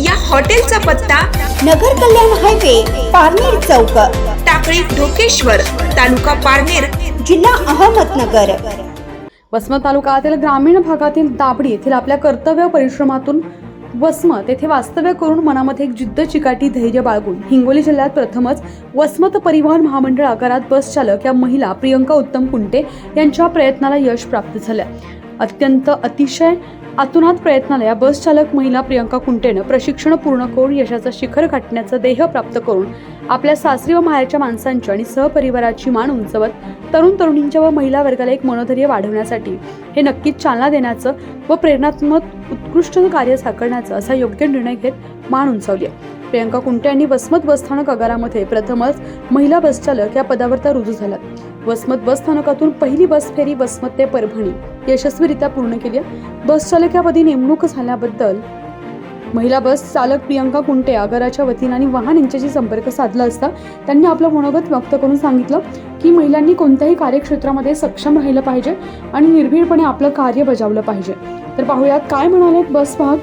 या हॉटेलचा पत्ता नगर कल्याण हायवे पारनेर चौक. टाकळी ढोकेश्वर तालुका पारनेर जिल्हा अहमदनगर. वसमत तालुक्यातील ग्रामीण भागातील दाबडी येथील आपल्या कर्तव्य परिश्रमातून वसमत येथे वास्तव्य करून मनामध्ये एक जिद्द चिकाटी धैर्य बाळगून हिंगोली जिल्ह्यात प्रथमच वसमत परिवहन महामंडळ आकारात बस चालक या महिला प्रियंका उत्तम कुंटे यांच्या प्रयत्नाला यश प्राप्त झालं. अत्यंत अतिशय आतुनात प्रयत्नाला या बस चालक महिला प्रियंका कुंटेनं प्रशिक्षण पूर्ण करून यशाचं शिखर गाठण्याचं देह प्राप्त करून आपल्या सासरी व माहेरच्या माणसांची आणि सहपरिवाराची मान उंचवत तरुण तरुणींच्या व महिला वर्गाला एक मनोधैर्य वाढवण्यासाठी हे नक्कीच चालना देण्याचं व प्रेरणात्मक उत्कृष्ट कार्य साकारण्याचं असा योग्य निर्णय घेत मान उंचावली आहे. प्रियंका कुंटे यांनी वसमत बसस्थानक आगारामध्ये प्रथमच महिला बसचालक या पदावर त्या रुजू झाल्यात. वसमत बसस्थानकातून पहिली बस फेरी वसमत ते परभणी यशस्वीरित्या पूर्ण केली आहे. बसचालक या पदी नेमणूक झाल्याबद्दल महिला बस चालक प्रियंका कुंटे आगाराच्या वतीनं आणि वाहन यांच्याशी संपर्क साधला असता त्यांनी आपलं मनोगत व्यक्त करून सांगितलं की महिलांनी कोणत्याही कार्यक्षेत्रामध्ये सक्षम राहिलं पाहिजे आणि निर्भीडपणे आपलं कार्य बजावलं पाहिजे. तर पाहूयात काय म्हणालेत बस वाहक?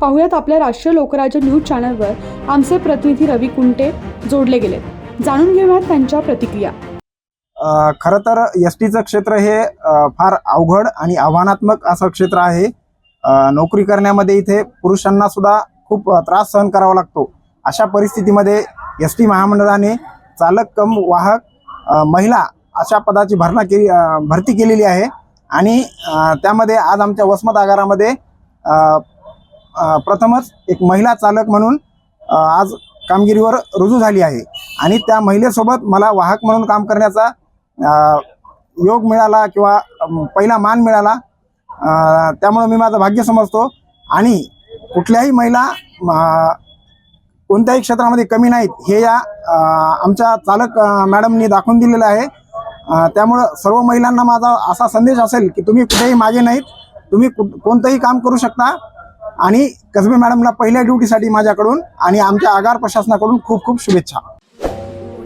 पाहुयात आपल्या राष्ट्रीय लोकराज्य न्यूज चॅनलवर आमचे प्रतिनिधी रवी कुंटे जोडले गेलेत जाणून घेऊयात त्यांच्या प्रतिक्रिया. खरं तर एस टीचं क्षेत्र हे फार अवघड आणि आव्हानात्मक असं क्षेत्र आहे. नोकरी करण्यामध्ये इथे पुरुषांना सुद्धा खूप त्रास सहन करावा लागतो. अशा परिस्थितीमध्ये एस टी महामंडळाने चालक कम वाहक महिला अशा पदाची भरणा केली भरती केलेली आहे. आणि त्यामध्ये आज आमच्या वसमत आगारामध्ये प्रथमच एक महिला चालक म्हणून आज कामगिरीवर रुजू झाली आहे. आणि त्या महिलेसोबत मला वाहक म्हणून काम करण्याचा योग मिळाला किंवा पहिला मान मिळाला त्यामुळं मी माझं भाग्य समजतो. आणि कुठल्याही महिला कोणत्याही क्षेत्रामध्ये कमी नाहीत हे या आमच्या चालक मॅडमनी दाखवून दिलेलं आहे. त्यामुळं सर्व महिलांना माझा असा संदेश असेल की तुम्ही कुठेही मागे नाहीत तुम्ही कोणतंही काम करू शकता. आणि कसबे मॅडमला पहिल्या ड्युटीसाठी माझ्याकडून आणि आमच्या आगार प्रशासनाकडून खूप खूप शुभेच्छा.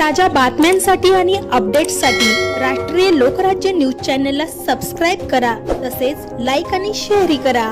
ताज्या बातम्यांसाठी आणि अपडेट्ससाठी राष्ट्रीय लोकराज्य न्यूज चॅनलला सबस्क्राईब करा तसेच लाईक आणि शेअरही करा.